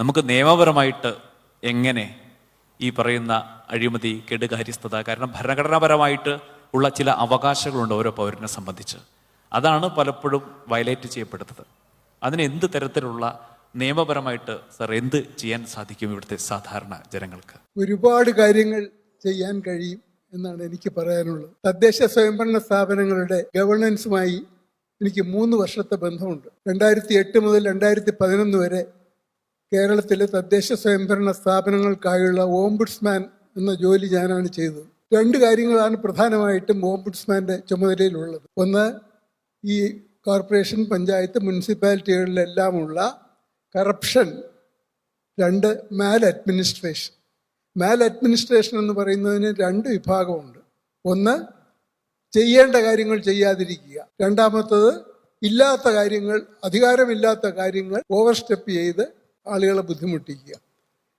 നമുക്ക് നിയമപരമായിട്ട് എങ്ങനെ ഈ പറയുന്ന അഴിമതി കെടുകാര്യസ്ഥത കാരണം ഭരണഘടനാപരമായിട്ട് ഉള്ള ചില അവകാശങ്ങളുണ്ട് ഓരോ പൗരനെ സംബന്ധിച്ച്. അതാണ് പലപ്പോഴും വയലേറ്റ് ചെയ്യപ്പെടുന്നത് അതിന് എന്ത് തരത്തിലുള്ള നിയമപരമായിട്ട് സർ എന്ത് ചെയ്യാൻ സാധിക്കും ഇവിടുത്തെ സാധാരണ ജനങ്ങൾക്ക്? ഒരുപാട് കാര്യങ്ങൾ ചെയ്യാൻ കഴിയും എന്നാണ് എനിക്ക് പറയാനുള്ളത്. തദ്ദേശ സ്വയംഭരണ സ്ഥാപനങ്ങളുടെ ഗവർണൻസുമായി എനിക്ക് മൂന്ന് വർഷത്തെ ബന്ധമുണ്ട്. രണ്ടായിരത്തി എട്ട് മുതൽ രണ്ടായിരത്തി പതിനൊന്ന് വരെ കേരളത്തിലെ തദ്ദേശ സ്വയംഭരണ സ്ഥാപനങ്ങൾക്കായുള്ള ഓംബുഡ്സ്മാൻ എന്ന ജോലി ഞാനാണ് ചെയ്തത്. രണ്ട് കാര്യങ്ങളാണ് പ്രധാനമായിട്ടും ഓംബുഡ്സ്മാന്റെ ചുമതലയിലുള്ളത്. ഒന്ന് ഈ കോർപ്പറേഷൻ പഞ്ചായത്ത് മുനിസിപ്പാലിറ്റികളിലെല്ലാമുള്ള കറപ്ഷൻ. രണ്ട് മാൽ അഡ്മിനിസ്ട്രേഷൻ മാൽ അഡ്മിനിസ്ട്രേഷൻ എന്ന് പറയുന്നതിന് രണ്ട് വിഭാഗമുണ്ട്. ഒന്ന് ചെയ്യേണ്ട കാര്യങ്ങൾ ചെയ്യാതിരിക്കുക. രണ്ടാമത്തത് ഇല്ലാത്ത കാര്യങ്ങൾ അധികാരമില്ലാത്ത കാര്യങ്ങൾ ഓവർ സ്റ്റെപ്പ് ചെയ്ത് ആളുകളെ ബുദ്ധിമുട്ടിക്കുക.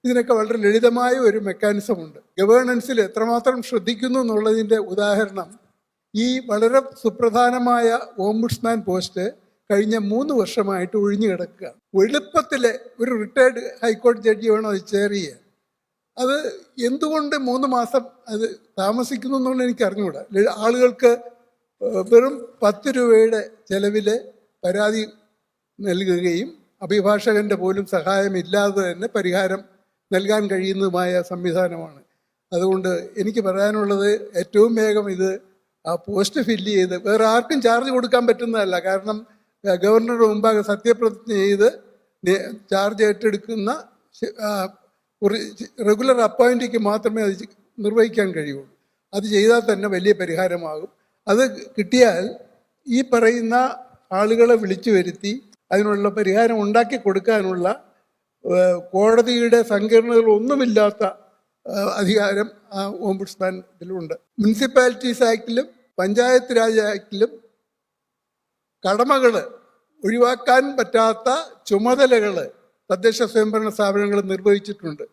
ഇതിനൊക്കെ വളരെ ലളിതമായ ഒരു മെക്കാനിസം ഉണ്ട്. ഗവേണൻസിൽ എത്രമാത്രം ശ്രദ്ധിക്കുന്നു എന്നുള്ളതിന്റെ ഉദാഹരണം ഈ വളരെ സുപ്രധാനമായ ഓംബുഡ്സ്മാൻ പോസ്റ്റ് കഴിഞ്ഞ മൂന്ന് വർഷമായിട്ട് ഒഴിഞ്ഞു കിടക്കുക. എളുപ്പത്തിൽ ഒരു റിട്ടയർഡ് ഹൈക്കോടതി ജഡ്ജി വേണം അത് ചെയ്യാൻ? അത് എന്തുകൊണ്ട് മൂന്ന് മാസം അത് താമസിക്കുന്നു എന്നുള്ളത് എനിക്ക് അറിഞ്ഞുകൂടാ. ആളുകൾക്ക് വെറും പത്ത് രൂപയുടെ ചെലവിൽ പരാതി നൽകുകയും അഭിഭാഷകന്റെ പോലും സഹായമില്ലാതെ തന്നെ പരിഹാരം നൽകാൻ കഴിയുന്നതുമായ സംവിധാനമാണ്. അതുകൊണ്ട് എനിക്ക് പറയാനുള്ളത് ഏറ്റവും വേഗം ഇത് ആ പോസ്റ്റ് ഫില്ല് ചെയ്ത് വേറെ ആർക്കും ചാർജ് കൊടുക്കാൻ പറ്റുന്നതല്ല. കാരണം ഗവർണറുടെ മുമ്പാകെ സത്യപ്രതിജ്ഞ ചെയ്ത് ചാർജ് ഏറ്റെടുക്കുന്ന റെഗുലർ അപ്പോയിന്റിക്ക് മാത്രമേ അത് നിർവഹിക്കാൻ കഴിയുള്ളൂ. അത് ചെയ്താൽ തന്നെ വലിയ പരിഹാരമാകും. അത് കിട്ടിയാൽ ഈ പറയുന്ന ആളുകളെ വിളിച്ചു വരുത്തി അതിനുള്ള പരിഹാരം ഉണ്ടാക്കി കൊടുക്കാനുള്ള കോടതിയുടെ സങ്കീർണതകളൊന്നുമില്ലാത്ത അധികാരം ആ ഓംബുഡ്സ്മാൻ ഇതിലുണ്ട്. മുനിസിപ്പാലിറ്റീസ് ആക്ടിലും പഞ്ചായത്ത് രാജ് ആക്ടിലും കടമകൾ ഒഴിവാക്കാൻ പറ്റാത്ത ചുമതലകൾ തദ്ദേശ സ്വയംഭരണ സ്ഥാപനങ്ങൾ നിർവഹിച്ചിട്ടുണ്ട്.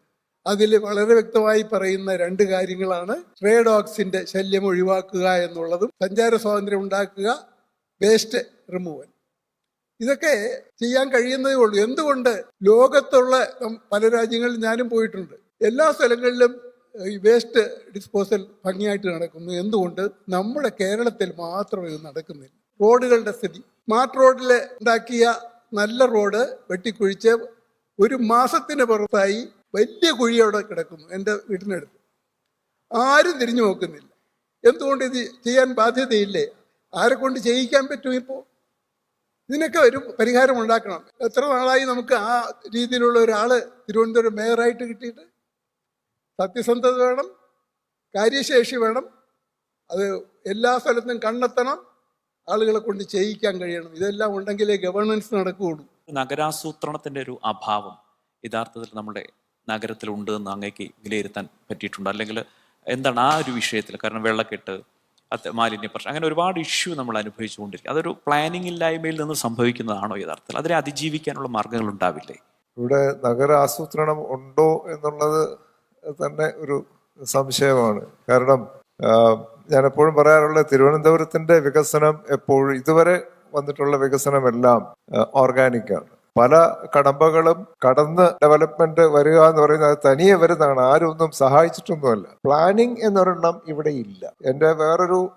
അതിൽ വളരെ വ്യക്തമായി പറയുന്ന രണ്ട് കാര്യങ്ങളാണ്. ട്രേഡോക്സിന്റെ ശല്യം ഒഴിവാക്കുക എന്നുള്ളതും സഞ്ചാര സ്വാതന്ത്ര്യം ഉണ്ടാക്കുക വേസ്റ്റ് റിമൂവൽ. ഇതൊക്കെ ചെയ്യാൻ കഴിയുന്നതേ ഉള്ളൂ. എന്തുകൊണ്ട് ലോകത്തുള്ള പല രാജ്യങ്ങളിൽ ഞാനും പോയിട്ടുണ്ട്. എല്ലാ സ്ഥലങ്ങളിലും ഈ വേസ്റ്റ് ഡിസ്പോസൽ ഭംഗിയായിട്ട് നടക്കുന്നു. എന്തുകൊണ്ട്? നമ്മുടെ കേരളത്തിൽ മാത്രമേ ഇത് നടക്കുന്നില്ല. റോഡുകളുടെ സ്ഥിതി. സ്മാർട്ട് റോഡിൽ ഉണ്ടാക്കിയ നല്ല റോഡ് വെട്ടിക്കുഴിച്ച് ഒരു മാസത്തിന് പുറത്തായി വലിയ കുഴി അവിടെ കിടക്കുന്നു എന്റെ വീടിനടുത്ത്. ആരും തിരിഞ്ഞു നോക്കുന്നില്ല. എന്തുകൊണ്ട് ഇത് ചെയ്യാൻ ബാധ്യതയില്ലേ? ആരെ കൊണ്ട് ചെയ്യിക്കാൻ പറ്റും ഇപ്പോൾ? ഇതിനൊക്കെ ഒരു പരിഹാരം ഉണ്ടാക്കണം. എത്ര നാളായി നമുക്ക് ആ രീതിയിലുള്ള ഒരാൾ തിരുവനന്തപുരം മേയറായിട്ട് കിട്ടിയിട്ട്? സത്യസന്ധത വേണം കാര്യശേഷി വേണം. അത് എല്ലാ സ്ഥലത്തും കണ്ടെത്തണം. ആളുകളെ കൊണ്ട് ചെയ്യിക്കാൻ കഴിയണം. ഇതെല്ലാം ഉണ്ടെങ്കിലേ ഗവർണൻസ് നടക്കുകയുള്ളൂ. നഗരാസൂത്രണത്തിന്റെ ഒരു അഭാവം യഥാർത്ഥത്തിൽ നമ്മുടെ നഗരത്തിലുണ്ട് എന്ന് അങ്ങേക്ക് വിലയിരുത്താൻ പറ്റിയിട്ടുണ്ട്. അല്ലെങ്കിൽ എന്താണ് ആ ഒരു വിഷയത്തിൽ? കാരണം വെള്ളക്കെട്ട് മാലിന്യ പ്രശ്നം അങ്ങനെ ഒരുപാട് ഇഷ്യൂ നമ്മൾ അനുഭവിച്ചുകൊണ്ടിരിക്കും അതൊരു പ്ലാനിങ് ഇല്ലായ്മയിൽ നിന്ന് സംഭവിക്കുന്നതാണോ യഥാർത്ഥത്തിൽ? അതിനെ അതിജീവിക്കാനുള്ള മാർഗങ്ങൾ ഉണ്ടാവില്ലേ? ഇവിടെ നഗര ആസൂത്രണം ഉണ്ടോ എന്നുള്ളത് തന്നെ ഒരു സംശയമാണ്. കാരണം ഞാൻ എപ്പോഴും പറയാറുള്ള തിരുവനന്തപുരത്തിന്റെ വികസനം എപ്പോഴും ഇതുവരെ വന്നിട്ടുള്ള വികസനമെല്ലാം ഓർഗാനിക് ആണ്. പല കടമ്പകളും കടന്ന് ഡെവലപ്മെന്റ് വരിക എന്ന് പറയുന്നത് തനിയെ വരുന്നതാണ്. ആരും ഒന്നും സഹായിച്ചിട്ടൊന്നുമല്ല. പ്ലാനിങ് എന്നൊരെണ്ണം ഇവിടെ ഇല്ല. എന്റെ വേറൊരു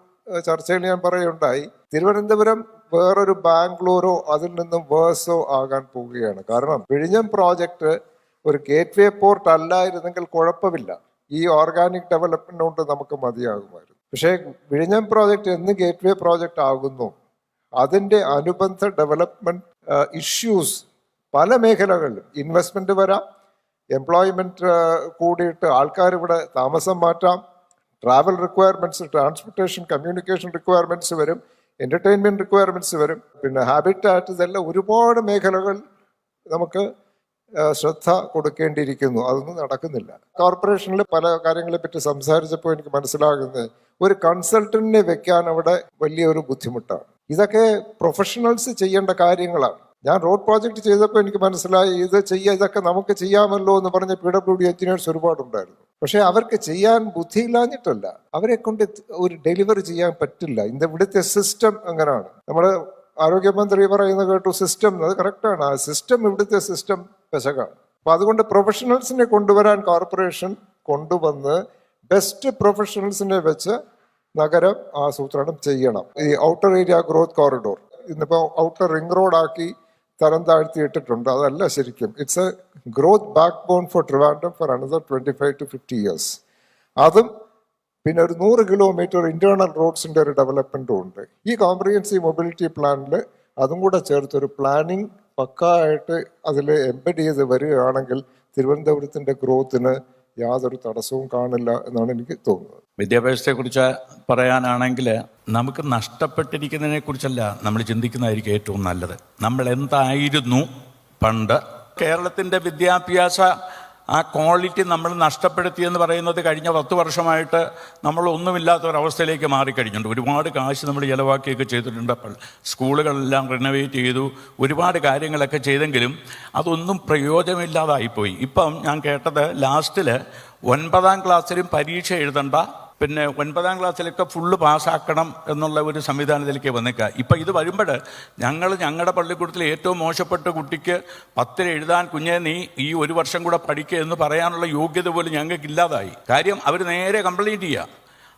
ചർച്ചയിൽ ഞാൻ പറയുണ്ടായി തിരുവനന്തപുരം വേറൊരു ബാംഗ്ലൂരോ അതിൽ നിന്നും വേഴ്സോ ആകാൻ പോവുകയാണ്. കാരണം വിഴിഞ്ഞം പ്രോജക്റ്റ് ഒരു ഗേറ്റ് വേ പോർട്ട് അല്ലായിരുന്നെങ്കിൽ കുഴപ്പമില്ല. ഈ ഓർഗാനിക് ഡെവലപ്മെന്റ് കൊണ്ട് നമുക്ക് മതിയാകുമായിരുന്നു. പക്ഷേ വിഴിഞ്ഞം പ്രോജക്റ്റ് എന്ന് ഗേറ്റ് വേ പ്രോജക്റ്റ് ആകുന്നു. അതിന്റെ അനുബന്ധ ഡെവലപ്മെന്റ് ഇഷ്യൂസ് പല മേഖലകളിലും ഇൻവെസ്റ്റ്മെന്റ് വരാം എംപ്ലോയ്മെന്റ് കൂടിയിട്ട് ആൾക്കാർ ഇവിടെ താമസം മാറ്റാം travel requirements transportation communication requirements വരും എന്റർടൈൻമെന്റ് റിക്വയർമെന്റ്സ് വരും പിന്നെ ഹാബിറ്റാറ്റ് ഇതെല്ലാം ഒരുപാട് മേഖലകൾ നമുക്ക് ശ്രദ്ധ കൊടുക്കേണ്ടിയിരിക്കുന്നു. അതൊന്നും നടക്കുന്നില്ല. കോർപ്പറേഷനിൽ പല കാര്യങ്ങളെ പറ്റി സംസാരിച്ചപ്പോൾ എനിക്ക് മനസ്സിലാകുന്നത് ഒരു കൺസൾട്ടന്റിനെ വെക്കാൻ അവിടെ വലിയൊരു ബുദ്ധിമുട്ടാണ്. ഇതൊക്കെ പ്രൊഫഷണൽസ് ചെയ്യേണ്ട കാര്യങ്ങളാണ്. ഞാൻ റോഡ് പ്രോജക്റ്റ് ചെയ്തപ്പോൾ എനിക്ക് മനസ്സിലായി ഇത് ചെയ്യുക ഇതൊക്കെ നമുക്ക് ചെയ്യാമല്ലോ എന്ന് പറഞ്ഞ പി ഡബ്ല്യു ഡി എഞ്ചിനീയേഴ്സ് ഒരുപാടുണ്ടായിരുന്നു. പക്ഷെ അവർക്ക് ചെയ്യാൻ ബുദ്ധിയില്ലാഞ്ഞിട്ടല്ല. അവരെ കൊണ്ട് ഒരു ഡെലിവറി ചെയ്യാൻ പറ്റില്ല. ഇന്ന് ഇവിടുത്തെ സിസ്റ്റം അങ്ങനെയാണ് നമ്മൾ ആരോഗ്യമന്ത്രി പറയുന്നത് കേട്ടു സിസ്റ്റം അത് കറക്റ്റാണ് ആ സിസ്റ്റം ഇവിടുത്തെ സിസ്റ്റം പെശകാണ്. അപ്പോൾ അതുകൊണ്ട് പ്രൊഫഷണൽസിനെ കൊണ്ടുവരാൻ കോർപ്പറേഷൻ കൊണ്ടുവന്ന് ബെസ്റ്റ് പ്രൊഫഷണൽസിനെ വെച്ച് നഗരം ആസൂത്രണം ചെയ്യണം. ഈ ഔട്ടർ ഏരിയ ഗ്രോത്ത് കോറിഡോർ ഇന്നിപ്പോൾ ഔട്ടർ റിംഗ് റോഡ് ആക്കി തരം താഴ്ത്തിയിട്ടിട്ടുണ്ട്. അതല്ല ശരിക്കും. It's a growth backbone for Trivandrum for another twenty five to fifty years അതും പിന്നെ ഒരു നൂറ് കിലോമീറ്റർ ഇന്റേണൽ റോഡ്സിന്റെ ഒരു ഡെവലപ്മെന്റും ഉണ്ട്. ഈ കോംപ്രിഹെൻസീവ് മൊബിലിറ്റി പ്ലാനിൽ അതും കൂടെ ചേർത്തൊരു പ്ലാനിങ് പക്കായിട്ട് അതിൽ എംബഡ് ചെയ്ത് വരികയാണെങ്കിൽ തിരുവനന്തപുരത്തിന്റെ ഗ്രോത്തിന് യാതൊരു തടസ്സവും കാണില്ല എന്നാണ് എനിക്ക് തോന്നുന്നത്. വിദ്യാഭ്യാസത്തെ കുറിച്ച് പറയാനാണെങ്കിൽ നമുക്ക് നഷ്ടപ്പെട്ടിരിക്കുന്നതിനെ കുറിച്ചല്ല നമ്മൾ ചിന്തിക്കുന്നതായിരിക്കും ഏറ്റവും നല്ലത്. നമ്മൾ എന്തായിരുന്നു പണ്ട്? കേരളത്തിന്റെ വിദ്യാഭ്യാസ ആ ക്വാളിറ്റി നമ്മൾ നഷ്ടപ്പെടുത്തിയെന്ന് പറയുന്നത് കഴിഞ്ഞ പത്ത് വർഷമായിട്ട് നമ്മൾ ഒന്നുമില്ലാത്ത ഒരവസ്ഥയിലേക്ക് മാറിക്കഴിഞ്ഞിട്ടുണ്ട്. ഒരുപാട് കാശ് നമ്മൾ ചിലവാക്കിയൊക്കെ ചെയ്തിട്ടുണ്ട്. അപ്പോൾ സ്കൂളുകളെല്ലാം റിനോവേറ്റ് ചെയ്തു. ഒരുപാട് കാര്യങ്ങളൊക്കെ ചെയ്തെങ്കിലും അതൊന്നും പ്രയോജനമില്ലാതായിപ്പോയി. ഇപ്പം ഞാൻ കേട്ടത് ലാസ്റ്റിൽ ഒൻപതാം ക്ലാസ്സിലും പരീക്ഷ എഴുതണ്ട പിന്നെ ഒൻപതാം ക്ലാസ്സിലൊക്കെ ഫുള്ള് പാസ്സാക്കണം എന്നുള്ള ഒരു സംവിധാനത്തിലേക്ക് വന്നേക്കുക ഇപ്പം ഇത് വരുമ്പോൾ ഞങ്ങൾ ഞങ്ങളുടെ പള്ളിക്കൂടത്തിൽ ഏറ്റവും മോശപ്പെട്ട കുട്ടിക്ക് പത്തിൽ എഴുതാൻ കുഞ്ഞെ നീ ഈ ഒരു വർഷം കൂടെ പഠിക്കുക എന്ന് പറയാനുള്ള യോഗ്യത പോലും ഞങ്ങൾക്ക് ഇല്ലാതായി. കാര്യം അവർ നേരെ കംപ്ലീറ്റ് ചെയ്യുക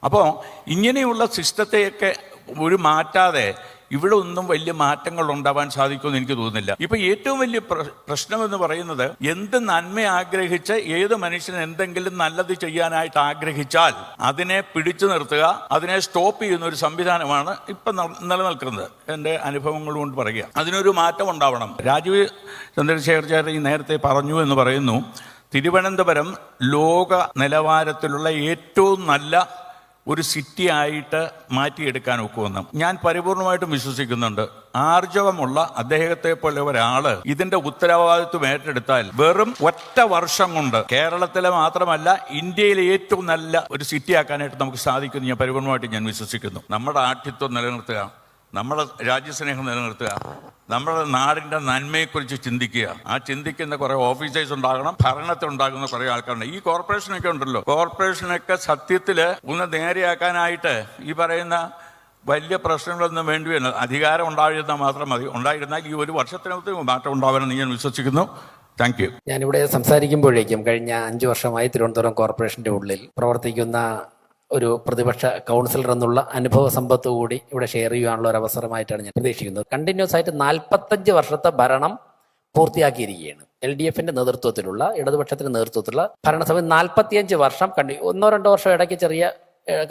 അപ്പോൾ ഇങ്ങനെയുള്ള സിസ്റ്റത്തെയൊക്കെ ഒരു മാറ്റാതെ ഇവിടെ ഒന്നും വലിയ മാറ്റങ്ങൾ ഉണ്ടാവാൻ സാധിക്കുമെന്ന് എനിക്ക് തോന്നുന്നില്ല. ഇപ്പൊ ഏറ്റവും വലിയ പ്രശ്നം എന്ന് പറയുന്നത് എന്ത് നന്മ ആഗ്രഹിച്ച് ഏത് മനുഷ്യൻ എന്തെങ്കിലും നല്ലത് ചെയ്യാനായിട്ട് ആഗ്രഹിച്ചാൽ അതിനെ പിടിച്ചു നിർത്തുക അതിനെ സ്റ്റോപ്പ് ചെയ്യുന്ന ഒരു സംവിധാനമാണ് ഇപ്പൊ നിലനിൽക്കുന്നത്. എന്റെ അനുഭവങ്ങൾ കൊണ്ട് പറയുക. അതിനൊരു മാറ്റം ഉണ്ടാവണം. രാജീവ് ചന്ദ്രശേഖർ ഈ നേരത്തെ പറഞ്ഞു എന്ന് പറയുന്നു തിരുവനന്തപുരം ലോക നിലവാരത്തിലുള്ള ഏറ്റവും നല്ല ഒരു സിറ്റി ആയിട്ട് മാറ്റിയെടുക്കാൻ ഒക്കുമെന്ന്. ഞാൻ പരിപൂർണമായിട്ടും വിശ്വസിക്കുന്നുണ്ട്. ആർജവമുള്ള അദ്ദേഹത്തെ പോലെ ഒരാൾ ഇതിന്റെ ഉത്തരവാദിത്വം ഏറ്റെടുത്താൽ വെറും ഒറ്റ വർഷം കൊണ്ട് കേരളത്തിലെ മാത്രമല്ല ഇന്ത്യയിലെ ഏറ്റവും നല്ല ഒരു സിറ്റി ആക്കാനായിട്ട് നമുക്ക് സാധിക്കുന്നു ഞാൻ പരിപൂർണമായിട്ട് ഞാൻ വിശ്വസിക്കുന്നു. നമ്മുടെ ആഠ്യത്വം നിലനിർത്തുക. നമ്മുടെ രാജ്യസ്നേഹം നിലനിർത്തുക. നമ്മുടെ നാടിന്റെ നന്മയെക്കുറിച്ച് ചിന്തിക്കുക. ആ ചിന്തിക്കുന്ന കുറേ ഓഫീസേഴ്സ് ഉണ്ടാകണം ഭരണത്തിൽ ഉണ്ടാകുന്ന കുറേ ആൾക്കാരുണ്ട്. ഈ കോർപ്പറേഷനൊക്കെ ഉണ്ടല്ലോ. കോർപ്പറേഷനൊക്കെ സത്യത്തിൽ ഒന്ന് നേരെയാക്കാനായിട്ട് ഈ പറയുന്ന വലിയ പ്രശ്നങ്ങളൊന്നും വേണ്ടി വരുന്നത് അധികാരം ഉണ്ടായിരുന്നാൽ മാത്രം മതി. ഉണ്ടായിരുന്നാൽ ഈ ഒരു വർഷത്തിനകത്ത് മാറ്റം ഉണ്ടാവണമെന്ന് ഞാൻ വിശ്വസിക്കുന്നു. Thank you. ഞാനിവിടെ സംസാരിക്കുമ്പോഴേക്കും കഴിഞ്ഞ അഞ്ചു വർഷമായി തിരുവനന്തപുരം കോർപ്പറേഷന്റെ ഉള്ളിൽ പ്രവർത്തിക്കുന്ന ഒരു പ്രതിപക്ഷ കൗൺസിലർ എന്നുള്ള അനുഭവ സമ്പത്ത് കൂടി ഇവിടെ ഷെയർ ചെയ്യാനുള്ള ഒരു അവസരമായിട്ടാണ് ഞാൻ പ്രതീക്ഷിക്കുന്നത്. കണ്ടിന്യൂസ് ആയിട്ട് നാൽപ്പത്തഞ്ച് വർഷത്തെ ഭരണം പൂർത്തിയാക്കിയിരിക്കുകയാണ്. എൽ ഡി എഫിന്റെ നേതൃത്വത്തിലുള്ള ഇടതുപക്ഷത്തിന്റെ നേതൃത്വത്തിലുള്ള ഭരണസമിതി നാൽപ്പത്തിയഞ്ച് വർഷം കണ്ടി ഒന്നോ രണ്ടോ വർഷം ഇടയ്ക്ക് ചെറിയ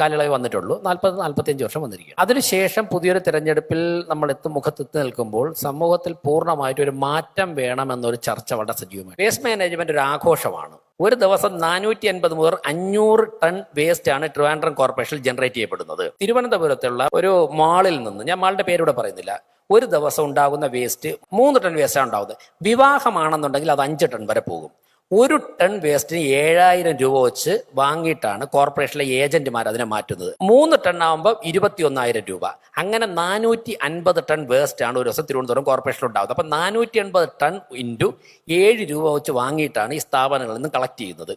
കാലയളവ് വന്നിട്ടുള്ളൂ. നാൽപ്പത് നാൽപ്പത്തിയഞ്ച് വർഷം വന്നിരിക്കും അതിനുശേഷം പുതിയൊരു തിരഞ്ഞെടുപ്പിൽ നമ്മൾ എത്തും മുഖത്തെത്തി നിൽക്കുമ്പോൾ സമൂഹത്തിൽ പൂർണമായിട്ട് ഒരു മാറ്റം വേണമെന്നൊരു ചർച്ച വളരെ സജീവമാണ്. വേസ്റ്റ് മാനേജ്മെന്റ് ഒരു ആഘോഷമാണ്. ഒരു ദിവസം നാനൂറ്റി അൻപത് മുതൽ അഞ്ഞൂറ് ടൺ വേസ്റ്റ് ആണ് ട്രിവാൻഡ്രം കോർപ്പറേഷൻ ജനറേറ്റ് ചെയ്യപ്പെടുന്നത്. തിരുവനന്തപുരത്തുള്ള ഒരു മാളിൽ നിന്ന് ഞാൻ മാളിന്റെ പേരൂടെ പറയുന്നില്ല ഒരു ദിവസം ഉണ്ടാകുന്ന വേസ്റ്റ് മൂന്ന് ടൺ വേസ്റ്റാണ് ഉണ്ടാകുന്നത്. വിവാഹമാണെന്നുണ്ടെങ്കിൽ അത് അഞ്ച് ടൺ വരെ പോകും. ഒരു ടൺ വേസ്റ്റിന് ഏഴായിരം രൂപ വെച്ച് വാങ്ങിയിട്ടാണ് കോർപ്പറേഷനിലെ ഏജന്റുമാർ അതിനെ മാറ്റുന്നത്. മൂന്ന് ടൺ ആകുമ്പോൾ ഇരുപത്തി ഒന്നായിരം രൂപ. അങ്ങനെ നാനൂറ്റി അൻപത് ടൺ വേസ്റ്റ് ആണ് ഒരു ദിവസം തിരുവനന്തപുരം കോർപ്പറേഷനിൽ ഉണ്ടാകുന്നത് അപ്പം നാനൂറ്റി അൻപത് ടൺ ഇന്റു ഏഴ് രൂപ വെച്ച് വാങ്ങിയിട്ടാണ് ഈ സ്ഥാപനങ്ങളിൽ നിന്ന് കളക്ട് ചെയ്യുന്നത്.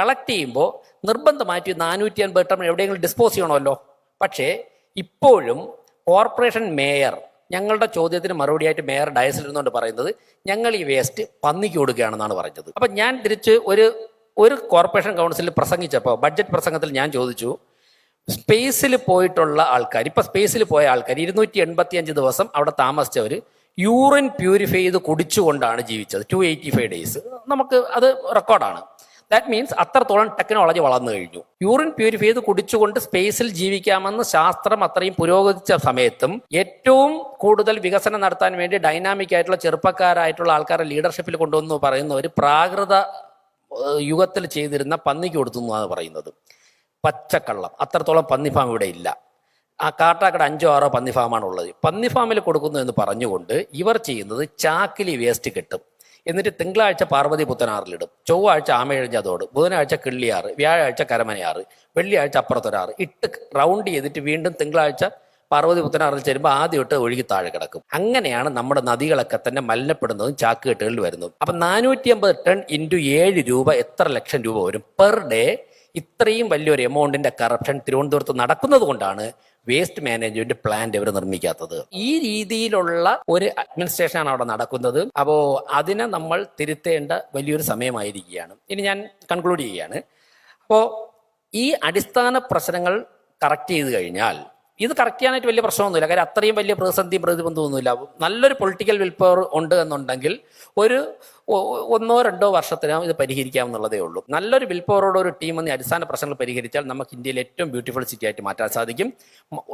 കളക്ട് ചെയ്യുമ്പോൾ നിർബന്ധമായിട്ട് നാനൂറ്റി അൻപത് ടൺ എവിടെയെങ്കിലും ഡിസ്പോസ് ചെയ്യണമല്ലോ. പക്ഷേ ഇപ്പോഴും കോർപ്പറേഷൻ മേയർ ഞങ്ങളുടെ ചോദ്യത്തിന് മറുപടിയായിട്ട് മേയർ ഡയസിൽ ഇരുന്നുകൊണ്ട് പറയുന്നത് ഞങ്ങൾ ഈ വേസ്റ്റ് പന്നിക്ക് കൊടുക്കുകയാണെന്നാണ് പറഞ്ഞത്. അപ്പം ഞാൻ തിരിച്ച് ഒരു ഒരു കോർപ്പറേഷൻ കൗൺസിലിൽ പ്രസംഗിച്ചപ്പോൾ ബഡ്ജറ്റ് പ്രസംഗത്തിൽ ഞാൻ ചോദിച്ചു സ്പേസിൽ പോയിട്ടുള്ള ആൾക്കാർ ഇപ്പം സ്പേസിൽ പോയ ആൾക്കാർ ഇരുന്നൂറ്റി എൺപത്തി അഞ്ച് ദിവസം അവിടെ താമസിച്ചവർ യൂറിൻ പ്യൂരിഫൈ ചെയ്ത് കുടിച്ചുകൊണ്ടാണ് ജീവിച്ചത്. ടു എയ്റ്റി ഫൈവ് ഡേയ്സ് നമുക്ക് അത് റെക്കോർഡാണ് ദാറ്റ് മീൻസ് അത്രത്തോളം ടെക്നോളജി വളർന്നു കഴിഞ്ഞു. യൂറിൻ പ്യൂരിഫൈ ചെയ്ത് കുടിച്ചുകൊണ്ട് സ്പേസിൽ ജീവിക്കാമെന്ന് ശാസ്ത്രം അത്രയും പുരോഗമിച്ച സമയത്തും ഏറ്റവും കൂടുതൽ വികസനം നടത്താൻ വേണ്ടി ഡൈനാമിക് ആയിട്ടുള്ള ചെറുപ്പക്കാരായിട്ടുള്ള ആൾക്കാരെ ലീഡർഷിപ്പിൽ കൊണ്ടുവന്ന് പറയുന്ന ഒരു പ്രാകൃത യുഗത്തിൽ ചെയ്തിരുന്ന പന്നിക്ക് കൊടുത്തു എന്നാണ് പറയുന്നത്. പച്ചക്കള്ളം. അത്രത്തോളം പന്നി ഫാം ഇവിടെ ഇല്ല. ആ കാട്ടാക്കട അഞ്ചോ ആറോ പന്നി ഫാമാണ് ഉള്ളത് പന്നി ഫാമിൽ കൊടുക്കുന്നു എന്ന് പറഞ്ഞുകൊണ്ട് ഇവർ ചെയ്യുന്നത് ചാക്കിലി വേസ്റ്റ് കിട്ടും. എന്നിട്ട് തിങ്കളാഴ്ച പാർവതി പുത്തനാറിലിടും ചൊവ്വാഴ്ച ആമയിഴഞ്ഞതോട് ബുധനാഴ്ച കിള്ളിയാറ് വ്യാഴാഴ്ച കരമനയാറ് വെള്ളിയാഴ്ച അപ്പുറത്തൊരാറ്. ഇട്ട് റൗണ്ട് ചെയ്തിട്ട് വീണ്ടും തിങ്കളാഴ്ച പാർവതി പുത്തനാറിൽ ചേരുമ്പോൾ ആദ്യം ഇട്ട് ഒഴുകി താഴെ കിടക്കും. അങ്ങനെയാണ് നമ്മുടെ നദികളൊക്കെ തന്നെ മലിനപ്പെടുന്നതും ചാക്കുകെട്ടുകളിൽ വരുന്നതും. അപ്പൊ നാനൂറ്റി അമ്പത് ടൺ ഇന്റു ഏഴ് രൂപ എത്ര ലക്ഷം രൂപ വരും? പെർ ഡേ ഇത്രയും വലിയൊരു എമൗണ്ടിന്റെ കറപ്ഷൻ തിരുവനന്തപുരത്ത് നടക്കുന്നത് കൊണ്ടാണ് വേസ്റ്റ് മാനേജ്മെന്റ് പ്ലാന്റ് ഇവർ നിർമ്മിക്കാത്തത്. ഈ രീതിയിലുള്ള ഒരു അഡ്മിനിസ്ട്രേഷനാണ് അവിടെ നടക്കുന്നത്. അപ്പോൾ അതിനെ നമ്മൾ തിരുത്തേണ്ട വലിയൊരു സമയമായിരിക്കുകയാണ്. ഇനി ഞാൻ കൺക്ലൂഡ് ചെയ്യുകയാണ്. അപ്പോൾ ഈ അടിസ്ഥാന പ്രശ്നങ്ങൾ കറക്റ്റ് ചെയ്ത് കഴിഞ്ഞാൽ ഇത് കറക്റ്റ് ചെയ്യാനായിട്ട് വലിയ പ്രശ്നമൊന്നുമില്ല. കാര്യം അത്രയും വലിയ പ്രതിസന്ധി പ്രതിബന്ധമൊന്നുമില്ല. നല്ലൊരു പൊളിറ്റിക്കൽ വിൽ ഉണ്ട് എന്നുണ്ടെങ്കിൽ ഒരു ഒന്നോ രണ്ടോ വർഷത്തിനകം ഇത് പരിഹരിക്കാമെന്നുള്ളതേ ഉള്ളൂ. നല്ലൊരു വിൽ ഒരു ടീം എന്നീ അടിസ്ഥാന പ്രശ്നങ്ങൾ പരിഹരിച്ചാൽ നമുക്ക് ഇന്ത്യയിൽ ഏറ്റവും ബ്യൂട്ടിഫുൾ സിറ്റി ആയിട്ട് മാറ്റാൻ സാധിക്കും.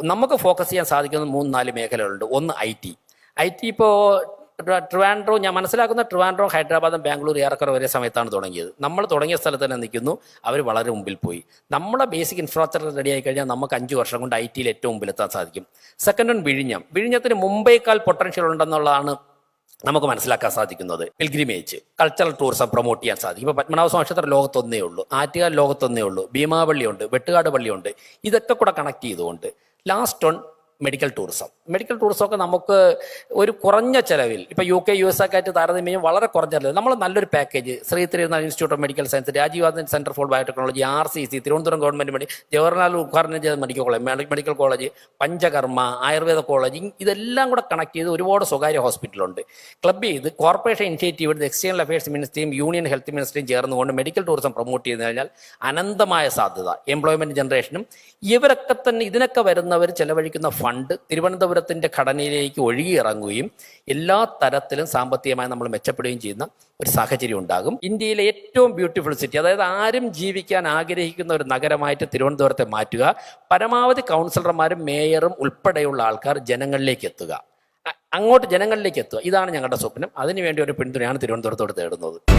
നമുക്ക് ഫോക്കസ് ചെയ്യാൻ സാധിക്കുന്ന മൂന്ന് നാല് മേഖലകളുണ്ട്. ഒന്ന് ഐ ടി ഐ ടി ഇപ്പോൾ ട്രിവാൻഡ്രോ ഞാൻ മനസ്സിലാക്കുന്ന ട്രിവാൻഡ്രോ ഹൈദരാബാദും ബാംഗ്ലൂർ ഏറെക്കുറെ ഒരേ സമയത്താണ് തുടങ്ങിയത്. നമ്മൾ തുടങ്ങിയ സ്ഥലത്ത് തന്നെ നിൽക്കുന്നു. അവർ വളരെ മുമ്പിൽ പോയി. നമ്മളെ ബേസിക് ഇൻഫ്രാസ്ട്രക്ചർ റെഡി ആയി കഴിഞ്ഞാൽ നമുക്ക് അഞ്ച് വർഷം കൊണ്ട് ഐ ടിയിൽ ഏറ്റവും മുമ്പിലെത്താൻ സാധിക്കും. സെക്കൻഡ് വൺ വിഴിഞ്ഞം. വിഴിഞ്ഞത്തിന് മുമ്പേക്കാൾ പൊട്ടൻഷ്യൽ ഉണ്ടെന്നുള്ളതാണ് നമുക്ക് മനസ്സിലാക്കാൻ സാധിക്കുന്നത്. പിൽഗ്രിമേജ് കൾച്ചറൽ ടൂറിസം പ്രൊമോട്ട് ചെയ്യാൻ സാധിക്കും. ഇപ്പോൾ പത്മനാഭ സ്വാമി ലോകത്തൊന്നേ ഉള്ളൂ. ആറ്റുകാൽ ലോകത്തൊന്നേ ഉള്ളൂ. ഭീമാപള്ളിയുണ്ട് വെട്ടുകാട് പള്ളിയുണ്ട്. ഇതൊക്കെ കൂടെ കണക്ട് ചെയ്തുകൊണ്ട് last on medical tourism medical tourism ഒക്കെ നമുക്ക് ഒരു കുറഞ്ഞ ചെലവിൽ ഇപ്പോൾ യു കെ യു എസ് ഒക്കെ ആയിട്ട് താരതമ്യം വളരെ കുറഞ്ഞ ചെലവിൽ നമ്മൾ നല്ലൊരു package Sree Thiruvananthapuram institute of medical science Rajiv Gandhi centre for biotechnology R C C Thiruvananthapuram government മെഡി Jawaharlal ഉദ്ഘാടനം ചെയ്ത medical college medical college panchakarma Ayurveda college ഇതെല്ലാം കൂടെ കണക്ട് ചെയ്ത് ഒരുപാട് സ്വകാര്യ ഹോസ്പിറ്റലുണ്ട് ക്ലബ് ചെയ്ത് കോർപ്പറേഷൻ ഇനിഷ്യേറ്റീവ് എക്സ്റ്റേണൽ അഫയേഴ്സ് മിനിസ്ട്രിയും യൂണിയൻ ഹെൽത്ത് മിനിസ്ട്രിയും ചേർന്നുകൊണ്ട് മെഡിക്കൽ ടൂറിസം പ്രൊമോട്ട് ചെയ്ത് കഴിഞ്ഞാൽ അനന്തമായ സാധ്യത എംപ്ലോയ്മെന്റ് ജനറേഷനും ഇവരൊക്കെ തന്നെ ഇതിനൊക്കെ വരുന്നവർ ചെലവഴിക്കുന്ന ഫണ്ട് തിരുവനന്തപുരത്തിന്റെ ഘടനയിലേക്ക് ഒഴുകിയിറങ്ങുകയും എല്ലാ തരത്തിലും സാമ്പത്തികമായി നമ്മൾ മെച്ചപ്പെടുകയും ചെയ്യുന്ന ഒരു സാഹചര്യം ഉണ്ടാകും. ഇന്ത്യയിലെ ഏറ്റവും ബ്യൂട്ടിഫുൾ സിറ്റി അതായത് ആരും ജീവിക്കാൻ ആഗ്രഹിക്കുന്ന ഒരു നഗരമായിട്ട് തിരുവനന്തപുരത്തെ മാറ്റുക പരമാവധി കൗൺസിലർമാരും മേയറും ഉൾപ്പെടെയുള്ള ആൾക്കാർ ജനങ്ങളിലേക്ക് എത്തുക. അങ്ങോട്ട് ജനങ്ങളിലേക്ക് എത്തുക. ഇതാണ് ഞങ്ങളുടെ സ്വപ്നം. അതിനുവേണ്ടി ഒരു പിന്തുണയാണ് തിരുവനന്തപുരത്തോട് തേടുന്നത്.